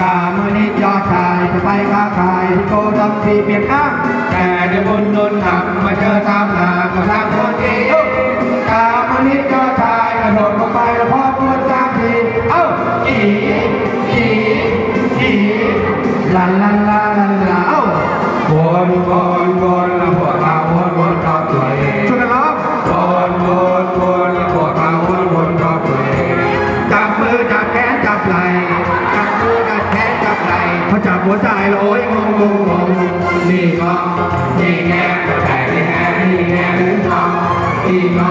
ขามนิจอดายจะไปค้าขายโกตทำทีเปลี่ยนข้างแต่เดี๋ยวบนโดนหักมาเจอตามหาก็ทางคนดีกามันนี้ก็ชายกระโดดลงไปแล้วพ่อปวดสามทีเอ้าอีอีอีลาลาลาลาลาเอ้าวนวนวนแล้วพวกเราวนวนรอบตัวเองช่วยกันร้องวนวนวนแล้วพวกเราวนวนรอบตัวเองจับมือจับแขนจับไหล่ พอจับหัวใจแล้วโอยงงงงงนี่ก็นี่แง่แต่ที่แง่นี่แง่หรือทองนี่ก็